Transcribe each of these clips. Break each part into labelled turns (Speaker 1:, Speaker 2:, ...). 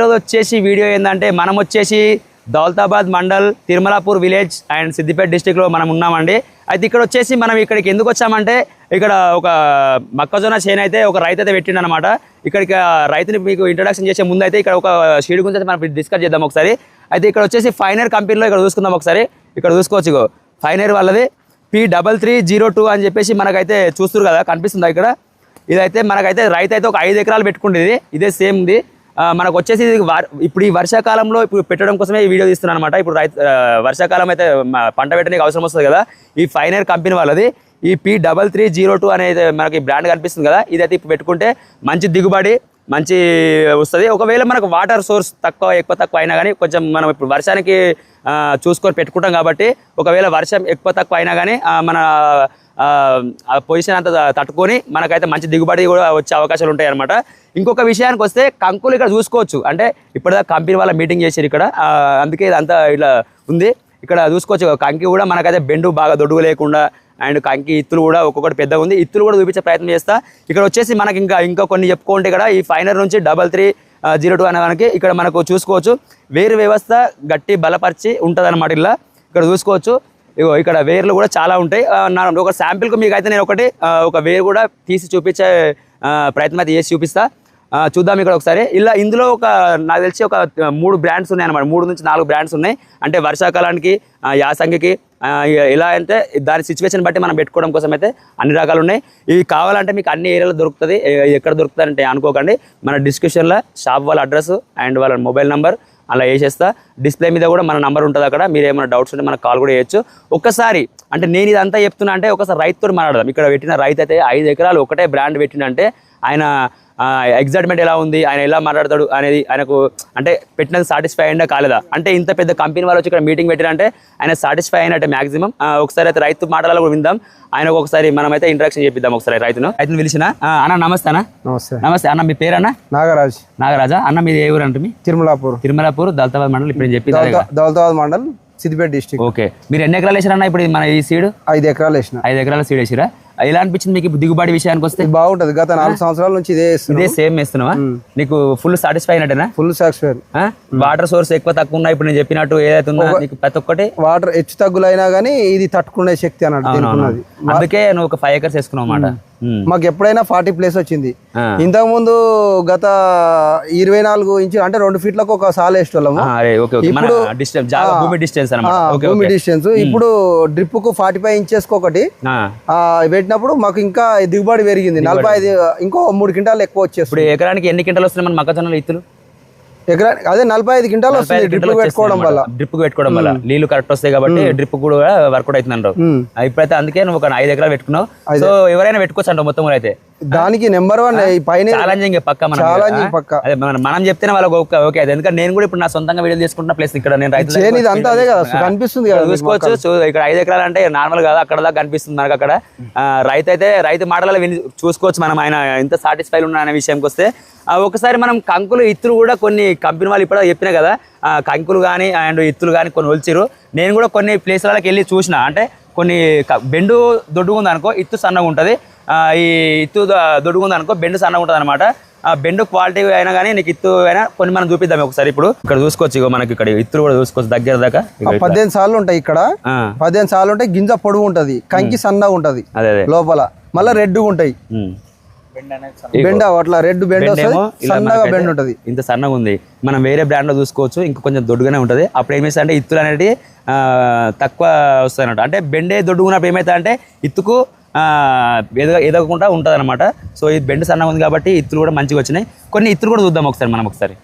Speaker 1: ఈరోజు వచ్చేసి వీడియో ఏంటంటే మనం వచ్చేసి దౌలతాబాద్ మండల్ తిరుమలాపూర్ విలేజ్ అండ్ సిద్దిపేట డిస్టిక్లో మనం ఉన్నామండి. అయితే ఇక్కడ వచ్చేసి మనం ఇక్కడికి ఎందుకు వచ్చామంటే ఇక్కడ ఒక మొక్కజొన్న చేను అయితే ఒక రైతు అయితే పెట్టిండు అనమాట ఇక్కడికి రైతుని మీకు ఇంట్రడక్షన్ చేసే ముందు అయితే ఇక్కడ ఒక షీడ్ గురించి అయితే మనం డిస్కస్ చేద్దాం ఒకసారి. అయితే ఇక్కడ వచ్చేసి ఫైనర్ కంపెనీలో ఇక్కడ చూసుకుందాం ఒకసారి. ఇక్కడ చూసుకోవచ్చు ఇగో. ఫైనర్ వాళ్ళది. P double three zero two అని చెప్పేసి మనకైతే చూస్తురు కదా కనిపిస్తుందా ఇక్కడ? ఇదైతే మనకైతే రైతు అయితే ఒక ఐదు ఎకరాలు పెట్టుకుంటుంది ఇదే సేమ్ ఇది మనకు వచ్చేసి ఇది ఇప్పుడు ఈ వర్షాకాలంలో ఇప్పుడు పెట్టడం కోసమే ఈ వీడియో తీస్తున్నాను అనమాట ఇప్పుడు రైతు వర్షాకాలం అయితే పంట పెట్టడానికి అవసరం వస్తుంది కదా. ఈ ఫైనర్ కంపెనీ వాళ్ళది ఈ P double three zero two అనేది మనకి బ్రాండ్ కనిపిస్తుంది కదా. ఇదైతే ఇప్పుడు పెట్టుకుంటే మంచి దిగుబడి మంచి వస్తుంది. ఒకవేళ మనకు వాటర్ సోర్స్ తక్కువ ఎక్కువ తక్కువ అయినా కానీ కొంచెం మనం ఇప్పుడు వర్షానికి చూసుకొని పెట్టుకుంటాం కాబట్టి ఒకవేళ వర్షం ఎక్కువ తక్కువ అయినా కానీ మన ఆ, పొజిషన్ అంతా తట్టుకొని మనకైతే మంచి దిగుబడి కూడా వచ్చే అవకాశాలు ఉంటాయి అనమాట ఇంకొక విషయానికి వస్తే కంకులు ఇక్కడ చూసుకోవచ్చు. అంటే ఇప్పటిదాకా కంపెనీ వాళ్ళ మీటింగ్ చేశారు ఇక్కడ. అందుకే ఇదంతా ఇట్లా ఉంది. ఇక్కడ చూసుకోవచ్చు. కంకి కూడా మనకైతే బెండు బాగా దొడుగు లేకుండా అండ్ కంకి ఇత్తులు కూడా ఒక్కొక్కటి పెద్దగా ఉంది. ఇత్తులు కూడా చూపించే ప్రయత్నం చేస్తా. ఇక్కడ వచ్చేసి మనకి ఇంకా ఇంకా కొన్ని చెప్పుకుంటే ఇక్కడ ఈ ఫైనర్ నుంచి డబల్ త్రీ జీరో టూ అనే దానికి ఇక్కడ మనకు చూసుకోవచ్చు. వేరు వ్యవస్థ గట్టి బలపరిచి ఉంటుంది అనమాట ఇలా. ఇక్కడ చూసుకోవచ్చు. ఇగో ఇక్కడ వేర్లు కూడా చాలా ఉంటాయి. నా ఒక శాంపిల్కి మీకు అయితే నేను ఒకటి ఒక వేరు కూడా తీసి చూపించే ప్రయత్నం అయితే చేసి చూపిస్తా. చూద్దాం ఇక్కడ ఒకసారి. ఇలా ఇందులో ఒక నాకు తెలిసి ఒక మూడు బ్రాండ్స్ ఉన్నాయి అనమాట మూడు నుంచి నాలుగు బ్రాండ్స్ ఉన్నాయి. అంటే వర్షాకాలానికి యాసంగికి ఎలా అంటే దాని సిచ్యువేషన్ బట్టి మనం పెట్టుకోవడం కోసం అయితే అన్ని రకాలు ఉన్నాయి. ఇవి కావాలంటే మీకు అన్ని ఏరియాలో దొరుకుతుంది. ఎక్కడ దొరుకుతుంది అంటే అనుకోకండి. మన డిస్క్రిప్షన్లో షాప్ వాళ్ళ అడ్రస్ అండ్ వాళ్ళ మొబైల్ నెంబర్. అలా వేసేస్తా. డిస్ప్లే మీద కూడా మన నంబర్ ఉంటుంది అక్కడ. మీరు ఏమైనా డౌట్స్ ఉంటే మనకు కాల్ కూడా చేయొచ్చు. ఒక్కసారి అంటే నేను ఇదంతా చెప్తున్నా అంటే ఒకసారి రైతుతో మాట్లాడదాం. ఇక్కడ పెట్టిన రైతు అయితే ఐదు ఎకరాలు ఒకటే బ్రాండ్ పెట్టినంటే ఆయన ఎగ్జైట్మెంట్ ఎలా ఉంది? ఆయన ఎలా మాట్లాడతాడు అనేది ఆయనకు అంటే పెట్టినది సాటిస్ఫై అయిందా కాలేదా? అంటే ఇంత పెద్ద కంపెనీ వాళ్ళు వచ్చి ఇక్కడ మీటింగ్ పెట్టారంటే ఆయన సాటిస్ఫై అయినట్టే మాక్సిమం ఒకసారి అయితే రైతు మాటలు కూడా విందాం. ఆయనకు ఒకసారి మనం అయితే ఇంట్రాక్షన్ చేపిద్దాం ఒకసారి రైతును. రైతును పిలిచిన? అన్న నమస్తే అన్న.
Speaker 2: నమస్తే.
Speaker 1: నమస్తే అన్న మీ పేరన్నా?
Speaker 2: నాగరాజ్.
Speaker 1: నాగరాజా? అన్న మీది ఏ ఊరు అంటే మీ?
Speaker 2: తిరుమలాపూర్.
Speaker 1: తిరుమలాపూర్ దళితాబాద్ మండలం. ఇప్పుడు
Speaker 2: దౌలతా- దౌలతాబాద్ మండల్ సిద్దిపేట డిస్టిక్.
Speaker 1: ఓకే. మీరు ఎన్ని ఎకరాలు వేసారన్న ఇప్పుడు మన ఈ సీడ్
Speaker 2: ఐదు ఎకరాలు వేసిన.
Speaker 1: ఐదు ఎకరాల సీడ్ వేసిరా? ఎలా అనిపించింది మీకు ఇప్పుడు దిగుబడి విషయానికి వస్తే?
Speaker 2: బాగుంటది. గత నాలుగు సంవత్సరాల నుంచి ఇదే
Speaker 1: ఇదే సేమ్ వేస్తున్నావా నీకు ఫుల్ సాటిస్ఫై అయినట్టేనా?
Speaker 2: ఫుల్ సాటిస్ఫైర్
Speaker 1: ఆ? వాటర్ సోర్స్ ఎక్కువ తక్కువ ఉన్నాయి ఇప్పుడు నేను చెప్పినట్టు ఏదైతే ఉందో నీకు ప్రతి ఒక్కటి
Speaker 2: వాటర్ హెచ్చు తగ్గులైనా కానీ ఇది తట్టుకునే శక్తి అన్నట్టు
Speaker 1: అందుకే నువ్వు ఒక ఫైవ్ ఎకర్స్ వేసుకున్నావు అన్నమాట.
Speaker 2: మాకు ఎప్పుడైనా ఫార్టీ ప్లేస్ వచ్చింది. ఇంతకు ముందు గత ఇరవై నాలుగు ఇంచు అంటే రెండు ఫీట్లకు ఒక సాల్
Speaker 1: ఓకే మన డిస్టెన్స్ భూమి
Speaker 2: ఇప్పుడు డ్రిప్కు ఫార్టీ ఫైవ్ ఇంచెస్ ఒకటి. పెట్టినప్పుడు మాకు ఇంకా దిగుబడి పెరిగింది. నలభై ఐదు ఇంకో మూడు క్వింటాలు ఎక్కువ వచ్చేస్తుంది.
Speaker 1: ఇప్పుడు ఎకరానికి ఎన్ని కింటలు వస్తున్నాయి మన మొక్కజొన్నలు ఇత్తులు?
Speaker 2: ఎకరా అదే నలభై ఐదు క్వింటాలు వస్తుంది డ్రిప్ పెట్టుకోవడం వల్ల.
Speaker 1: డ్రిప్ పెట్టుకోవడం వల్ల. నీళ్ళు కరెక్ట్ వస్తాయి కాబట్టి డ్రిప్ కూడా వర్కౌట్ అవుతుంది అంటారు ఇప్పుడైతే అందుకే నువ్వు ఒక ఐదు ఎకరాలు పెట్టుకున్నావు. సో ఎవరైనా పెట్టుకోవచ్చు అంటావు మొత్తం కూడా అయితే
Speaker 2: దానికి నెంబర్ వన్ ఈ పైన
Speaker 1: ఛాలెంజింగ్ పక్క మనం?
Speaker 2: పక్కా.
Speaker 1: చెప్తేనే వాళ్ళకి ఓకే అది ఎందుకంటే నేను కూడా ఇప్పుడు నా సొంతంగా వీడియో తీసుకుంటున్న ప్లేస్ ఇక్కడ నేను రైతు
Speaker 2: అంతా అదే కదా కనిపిస్తుంది కదా
Speaker 1: చూసుకోవచ్చు ఇక్కడ ఐదు ఎకరాలు అంటే నార్మల్ కాదు అక్కడ దాకా కనిపిస్తుంది మనకు అక్కడ. రైతు అయితే రైతు మాటలలో విని చూసుకోవచ్చు మనం ఆయన ఎంత సాటిస్ఫైడ్ ఉన్నా అనే విషయంకి వస్తే. ఒకసారి మనం కంకులు ఇత్తులు కూడా కొన్ని కంపెనీ వాళ్ళు ఇప్పుడు చెప్పినా కదా కంకులు కానీ అండ్ ఇత్తులు కానీ కొన్ని ఒలిచిరు నేను కూడా కొన్ని ప్లేస్లకి వెళ్ళి చూసిన అంటే కొన్ని బెండు దొడ్డుగా ఉంది అనుకో ఇత్తు సన్నగా ఉంటుంది. ఈ ఇత్తు ద- దొడ్డుగా ఉంది అనుకో బెండు సన్నగా ఉంటుంది అనమాట ఆ బెండు క్వాలిటీ అయినా కానీ నీకు ఇత్తు అయినా కొన్ని మనం చూపిద్దాం ఒకసారి ఇప్పుడు. ఇక్కడ చూసుకోవచ్చు ఇగో మనకి ఇక్కడ ఇత్తులు కూడా చూసుకోవచ్చు దగ్గర దాకా.
Speaker 2: పద్దెనిమిది సార్లు ఉంటాయి ఇక్కడ. పద్దెనిమిది సార్లు ఉంటాయి గింజ పొడుగు ఉంటది. కంకి సన్నగా ఉంటది. లోపల. మళ్ళీ రెడ్ ఉంటాయి. బెండ అట్లా రెడ్ బెండ సన్నగా బెండ్ ఉంటది.
Speaker 1: ఇంత సన్నగా ఉంది. మనం వేరే brand లో చూసుకోవచ్చు. ఇంకా కొంచెం దొడ్డుగానే ఉంటుంది. అప్పుడు ఏమేస్తా అంటే ఇత్తులు అనేవి ఆ, తక్కువ వస్తాయి అంటే బెండే దొడ్డుకున్నప్పుడు ఏమవుతా అంటే ఇత్తుకు ఎదగ ఎదగకుండా ఉంటుంది అనమాట సో ఈ బెండ్ సన్నగా ఉంది కాబట్టి ఇత్తులు కూడా మంచిగా వచ్చినాయి. కొన్ని ఇత్తులు కూడా చూద్దాం ఒకసారి మనం ఒకసారి.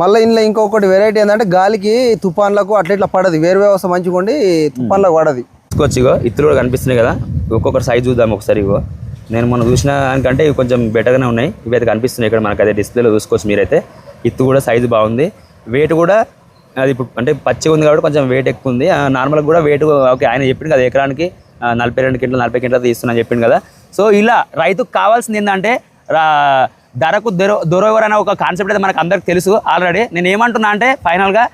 Speaker 2: మళ్ళీ ఇందులో ఇంకొకటి వెరైటీ ఏంటంటే గాలికి తుఫాన్లకు అట్లా ఇట్లా పడదు. వేరు వ్యవస్థ మంచిగా ఉండి తుఫాన్లకు పడది.
Speaker 1: చూసుకోవచ్చు ఇగో ఇత్తులు కూడా కనిపిస్తున్నాయి కదా. ఒక్కొక్కటి సైజ్ చూద్దాం ఒకసారి ఇగో. నేను మొన్న చూసిన దానికంటే ఇవి కొంచెం బెటర్గానే ఉన్నాయి. ఇవి అయితే కనిపిస్తున్నాయి ఇక్కడ మనకి అదే డిస్ప్లేలో చూసుకోవచ్చు మీరైతే. ఇత్తు కూడా సైజు బాగుంది. వెయిట్ కూడా అది ఇప్పుడు అంటే పచ్చిగా ఉంది కాబట్టి కొంచెం వెయిట్ ఎక్కువ ఉంది. నార్మల్గా కూడా వెయిట్ ఓకే ఆయన చెప్పింది కదా ఎకరానికి. నలభై రెండు కింటలు నలభై కింటలు తీస్తున్నా చెప్పింది కదా. సో ఇలా రైతుకు కావాల్సింది ఏంటంటే రా- ధరకు దొర దొరవర్ అనే ఒక కాన్సెప్ట్ అయితే మనకు అందరికి తెలుసు ఆల్రెడీ నేను ఏమంటున్నా అంటే ఫైనల్గా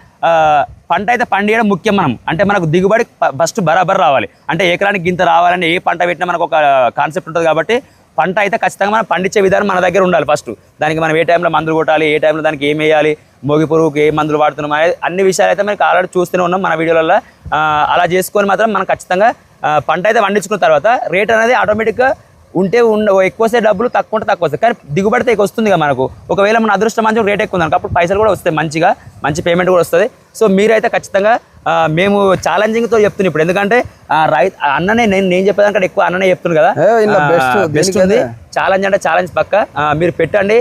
Speaker 1: పంట అయితే పండియడం ముఖ్యం మనం. అంటే మనకు దిగుబడి ఫస్ట్ బరాబర్ రావాలి. అంటే ఎకరానికి గింత రావాలని ఏ పంట పెట్టినా మనకు ఒక కాన్సెప్ట్ ఉంటుంది కాబట్టి పంట అయితే ఖచ్చితంగా మనం పండించే విధానం మన దగ్గర ఉండాలి ఫస్ట్ దానికి మనం ఏ టైంలో మందులు కొట్టాలి ఏ టైంలో దానికి ఏం వేయాలి మోగి పురుగుకి ఏ మందులు వాడుతున్నాం అనేది అన్ని విషయాలు అయితే మనకి ఆల్రెడీ చూస్తూనే ఉన్నాం మన వీడియోలలో అలా చేసుకొని మాత్రం మనం ఖచ్చితంగా పంట అయితే పండించుకున్న తర్వాత రేట్ అనేది ఆటోమేటిక్గా ఉంటే ఉండ ఎక్కువ వస్తే డబ్బులు తక్కువ ఉంటే తక్కువ వస్తాయి. కానీ దిగుబడి అయితే ఎక్కువ వస్తుంది కదా మనకు. ఒకవేళ మన అదృష్టం మంచి రేట్ ఎక్కువ ఉంది అప్పుడు పైసలు కూడా వస్తాయి మంచిగా మంచి పేమెంట్ కూడా వస్తుంది. సో మీరైతే ఖచ్చితంగా మేము ఛాలెంజింగ్తో చెప్తున్నాం ఇప్పుడు. ఎందుకంటే ఆ, రై ఆ అన్ననే నేను నేను చెప్పేదానికంటే ఎక్కువ అన్ననే చెప్తున్నాను కదా. బెస్ట్ ఉంది. ఛాలెంజ్ అంటే ఛాలెంజ్ పక్క. మీరు పెట్టండి.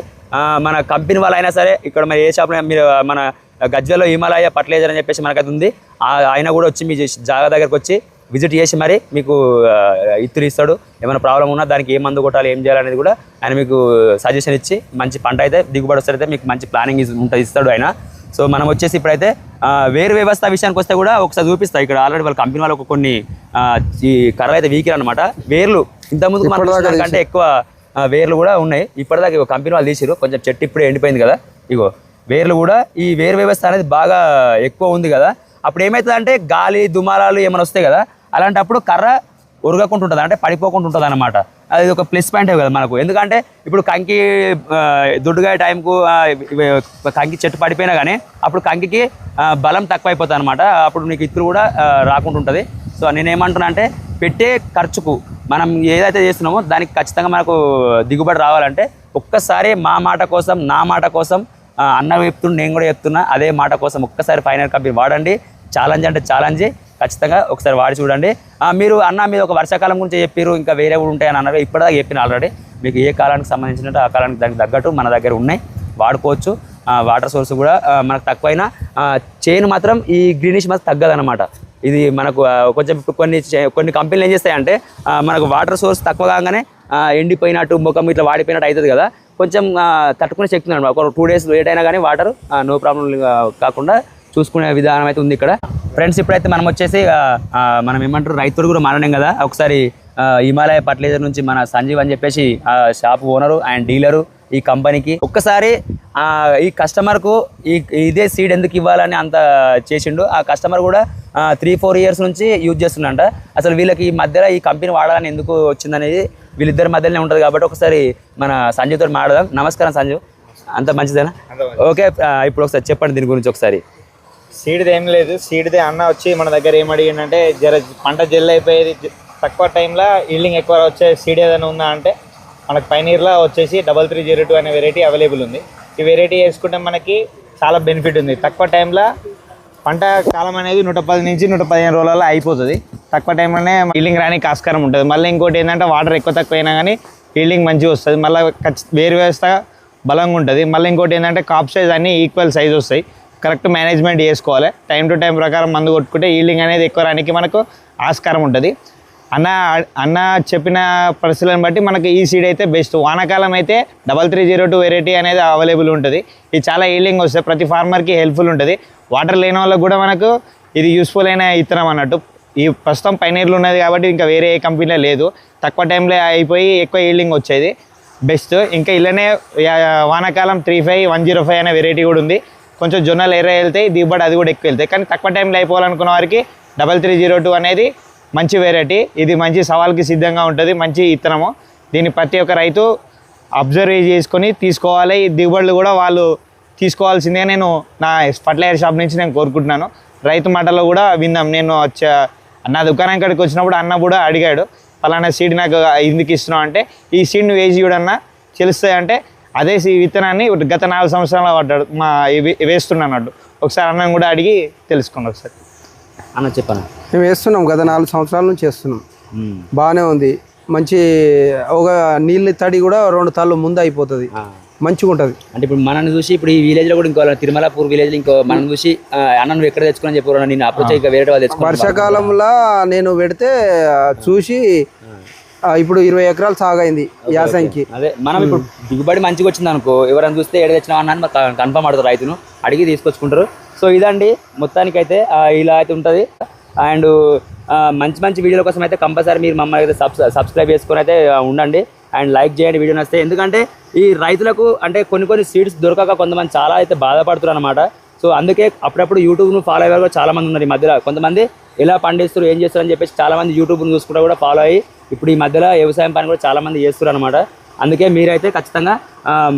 Speaker 1: మన కంపెనీ వాళ్ళు అయినా సరే ఇక్కడ మరి ఏ షాప్ మీరు మన గజ్వెల్లో హిమాలయ ఫర్టిలైజర్ అని చెప్పేసి మనకైతే ఉంది. ఆయన కూడా వచ్చి మీ జాగా దగ్గరకు వచ్చి విజిట్ చేసి మరి మీకు ఇత్తులు ఇస్తాడు. ఏమైనా ప్రాబ్లం ఉన్నా దానికి ఏ మందు కొట్టాలి ఏం చేయాలనేది కూడా ఆయన మీకు సజెషన్ ఇచ్చి మంచి పంట అయితే దిగుబడి వస్తే మీకు మంచి ప్లానింగ్ ఉంటుంది ఇస్తాడు ఆయన. సో మనం వచ్చేసి ఇప్పుడైతే వేరు వ్యవస్థ విషయానికి వస్తే కూడా ఒకసారి చూపిస్తా. ఇక్కడ ఆల్రెడీ వాళ్ళ కంపెనీ వాళ్ళకు కొన్ని ఈ కర్రలు అయితే వీకిరు అనమాట వేర్లు ఇంతకుముందు మనం కంటే ఎక్కువ వేర్లు కూడా ఉన్నాయి. ఇప్పటిదాకా కంపెనీ వాళ్ళు తీసిరు కొంచెం చెట్టు ఇప్పుడే ఎండిపోయింది కదా. ఇగో వేర్లు కూడా ఈ వేరు వ్యవస్థ అనేది బాగా ఎక్కువ ఉంది కదా. అప్పుడు ఏమవుతుందంటే గాలి దుమారాలు ఏమైనా వస్తాయి కదా అలాంటప్పుడు కర్ర ఉరగకుండా ఉంటుంది అంటే పడిపోకుండా ఉంటుంది అనమాట అది ఒక ప్లస్ పాయింట్ కదా మనకు. ఎందుకంటే ఇప్పుడు కంకి దుడ్డుగా టైంకు కంకి చెట్టు పడిపోయినా కానీ అప్పుడు కంకికి బలం తక్కువ అయిపోతుంది అనమాట అప్పుడు నీకు ఇత్తులు కూడా రాకుండా ఉంటుంది సో నేనేమంటున్నా అంటే పెట్టే ఖర్చుకు మనం ఏదైతే చేస్తున్నామో దానికి ఖచ్చితంగా మనకు దిగుబడి రావాలంటే ఒక్కసారి మా మాట కోసం నా మాట కోసం అన్న చెప్తున్నా నేను కూడా చెప్తున్నా అదే మాట కోసం ఒక్కసారి ఫైనల్ కంపెనీ వాడండి. ఛాలెంజ్ అంటే ఛాలెంజ్. ఖచ్చితంగా ఒకసారి వాడి చూడండి. మీరు అన్న మీరు ఒక వర్షాకాలం గురించి చెప్పారు ఇంకా వేరే కూడా ఉంటాయని అన్నారు ఇప్పటిదాకా చెప్పిన ఆల్రెడీ. మీకు ఏ కాలానికి సంబంధించినట్టు ఆ కాలానికి దానికి తగ్గట్టు మన దగ్గర ఉన్నాయి. వాడుకోవచ్చు. వాటర్ సోర్స్ కూడా మనకు తక్కువైనా చైన్ మాత్రం ఈ గ్రీనిష్ మాత్రం తగ్గదనమాట ఇది మనకు కొంచెం కొన్ని చే- కొన్ని కంపెనీలు ఏం చేస్తాయంటే మనకు వాటర్ సోర్స్ తక్కువ కాగానే ఎండిపోయినట్టు ముఖం ఇట్లా వాడిపోయినట్టు అవుతుంది కదా. కొంచెం తట్టుకునే శక్తి ఉంది ఒక టూ డేస్ లేట్ అయినా కానీ వాటర్ నో ప్రాబ్లం కాకుండా చూసుకునే విధానం అయితే ఉంది ఇక్కడ. ఫ్రెండ్స్ ఇప్పుడైతే మనం వచ్చేసి మనం ఏమంటారు రైతులు కూడా మారడం కదా. ఒకసారి హిమాలయ ఫర్టిలైజర్ నుంచి మన సంజీవ్ అని చెప్పేసి ఆ షాప్ ఓనరు అండ్ డీలరు ఈ కంపెనీకి. ఒక్కసారి ఆ, ఈ కస్టమర్కు ఈ ఇదే సీడ్ ఎందుకు ఇవ్వాలని అంత చేసిండు. ఆ కస్టమర్ కూడా త్రీ ఫోర్ ఇయర్స్ నుంచి యూజ్ చేస్తుండంట. అసలు వీళ్ళకి ఈ మధ్యలో ఈ కంపెనీ వాడాలని ఎందుకు వచ్చిందనేది వీళ్ళిద్దరి మధ్యలోనే ఉంటుంది కాబట్టి ఒకసారి మన సంజీవ్ తోటి మాట్లాడదాం. నమస్కారం సంజీవ్. అంత మంచిదేనా? ఓకే ఇప్పుడు ఒకసారి చెప్పండి దీని గురించి ఒకసారి.
Speaker 3: సీడ్ది ఏం లేదు. సీడ్దే అన్న వచ్చి మన దగ్గర ఏం అడిగిందంటే జర పంట జెల్ అయిపోయేది తక్కువ టైంలో ఈల్డింగ్ ఎక్కువ వచ్చే సీడ్ ఏదైనా ఉందా అంటే మనకు పైనీర్లో వచ్చేసి డబల్ త్రీ జీరో టూ అనే వెరైటీ అవైలబుల్ ఉంది. ఈ వెరైటీ వేసుకుంటే మనకి చాలా బెనిఫిట్ ఉంది. తక్కువ టైంలో పంట కాలం అనేది నూట పది నుంచి నూట పదిహేను రోజులలో అయిపోతుంది. తక్కువ టైంలోనే ఈల్డింగ్ రానికి ఆస్కారం ఉంటుంది. మళ్ళీ ఇంకోటి ఏంటంటే వాటర్ ఎక్కువ తక్కువ అయినా కానీ ఈల్డింగ్ మంచిగా వస్తుంది. మళ్ళీ ఖచ్చి- వేరు వ్యవస్థ బలంగా ఉంటుంది. మళ్ళీ ఇంకోటి ఏంటంటే కాప్ సైజ్ అన్నీ ఈక్వల్ సైజ్ వస్తాయి. కరెక్ట్ మేనేజ్మెంట్ చేసుకోవాలి. టైం టు టైం ప్రకారం మందు కొట్టుకుంటే ఈల్డింగ్ అనేది ఎక్కువ రానికి మనకు ఆస్కారం ఉంటుంది. అన్న అన్న చెప్పిన పరిస్థితులను బట్టి మనకి ఈ సీడ్ అయితే బెస్ట్ వానాకాలం అయితే double three zero two variety అనేది అవైలబుల్ ఉంటుంది. ఇది చాలా ఈల్డింగ్ వస్తుంది ప్రతి ఫార్మర్కి హెల్ప్ఫుల్ ఉంటుంది. వాటర్ లేని వాళ్ళకి కూడా మనకు ఇది యూస్ఫుల్ అయిన ఇత్తనం అన్నట్టు. ఈ ప్రస్తుతం పైనీర్లు ఉన్నది కాబట్టి ఇంకా వేరే ఏ కంపెనీలో లేదు. తక్కువ టైంలో అయిపోయి ఎక్కువ ఈల్డింగ్ వచ్చేది. బెస్ట్ ఇంకా ఇలానే వానాకాలం three five one zero five అనే వెరైటీ కూడా ఉంది. కొంచెం జొన్నలు ఎర్ర వెళ్తాయి దిగుబడి అది కూడా ఎక్కువ వెళ్తాయి. కానీ తక్కువ టైంలో అయిపోవాలనుకున్న వారికి డబల్ త్రీ జీరో టూ అనేది మంచి వెరైటీ ఇది మంచి సవాల్కి సిద్ధంగా ఉంటుంది మంచి ఇత్తనము. దీన్ని ప్రతి ఒక్క రైతు అబ్జర్వ్ చేసుకొని తీసుకోవాలి. ఈ దిగుబడులు కూడా వాళ్ళు తీసుకోవాల్సిందే నేను నా ఫర్టిలైజర్ షాప్ నుంచి నేను కోరుకుంటున్నాను. రైతు మాటలో కూడా విన్నాం. నేను వచ్చా నా దుకాణం కాడికి వచ్చినప్పుడు అన్న కూడా అడిగాడు పలానా సీడ్ నాకు ఎందుకు ఇస్తున్నావు? అంటే ఈ సీడ్ నువ్వు వేసి చూడన్నా తెలుస్తాయి అంటే అదే సీ- విత్తనాన్ని గత నాలుగు సంవత్సరాలు పడ్డాడు. మా ఇవి- వేస్తున్నాడు ఒకసారి అన్నం కూడా అడిగి తెలుసుకోండి ఒకసారి.
Speaker 1: అన్న చెప్పను?
Speaker 2: మేము వేస్తున్నాం గత నాలుగు సంవత్సరాల నుంచి వేస్తున్నాం. బాగానే ఉంది. మంచి ఒక నీళ్ళ తడి కూడా రెండు తాళ్ళు ముందు అయిపోతుంది. మంచిగా ఉంటుంది.
Speaker 1: అంటే ఇప్పుడు మనల్ని చూసి ఇప్పుడు ఈ విలేజ్లో కూడా ఇంకో తిరుమలాపూర్ విలేజ్లో ఇంకో మనం చూసి అన్న నువ్వు ఎక్కడ తెచ్చుకుని చెప్పారు నేను అప్రోచ్ వేరే వాళ్ళు
Speaker 2: వర్షాకాలంలో నేను పెడితే చూసి ఇప్పుడు ఇరవై ఎకరాలు సాగైంది యాసంకి
Speaker 1: అదే మనం ఇప్పుడు దిగుబడి మంచిగా వచ్చింది అనుకో ఎవరైనా చూస్తే ఎక్కడ తెచ్చినా అన్న కన్ఫర్మ్ ఆడతారు రైతును అడిగి తీసుకొచ్చుకుంటారు. సో ఇదండి మొత్తానికి అయితే ఆ, ఇలా అయితే ఉంటుంది. అండ్ మంచి మంచి వీడియోల కోసం అయితే కంపల్సరీ మీరు మమ్మల్ని అయితే సబ్ సబ్స్క్రైబ్ చేసుకొని అయితే ఉండండి. అండ్ లైక్ చేయండి వీడియో నచ్చితే. ఎందుకంటే ఈ రైతులకు అంటే కొన్ని కొన్ని సీడ్స్ దొరకక కొంతమంది చాలా అయితే బాధపడుతున్నారు అనమాట సో అందుకే అప్పుడప్పుడు యూట్యూబ్ను ఫాలో అయ్యే వాళ్ళు చాలా మంది ఉన్నారు ఈ మధ్యలో. కొంతమంది ఎలా పండిస్తారు ఏం చేస్తారు అని చెప్పేసి చాలా మంది యూట్యూబ్ను చూసుకుంటూ కూడా ఫాలో అయ్యి ఇప్పుడు ఈ మధ్యలో వ్యవసాయం పని కూడా చాలా మంది చేస్తారు అనమాట అందుకే మీరైతే ఖచ్చితంగా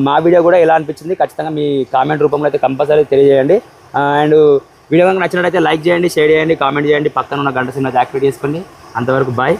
Speaker 1: మా వీడియో కూడా ఎలా అనిపించింది ఖచ్చితంగా మీ కామెంట్ రూపంలో అయితే కంపల్సరీ తెలియజేయండి. అండ్ వీడియో కనుక నచ్చినట్టయితే లైక్ చేయండి షేర్ చేయండి కామెంట్ చేయండి. పక్కన ఉన్న గంట సినిమా యాక్టివేట్ చేసుకోండి. అంతవరకు బాయ్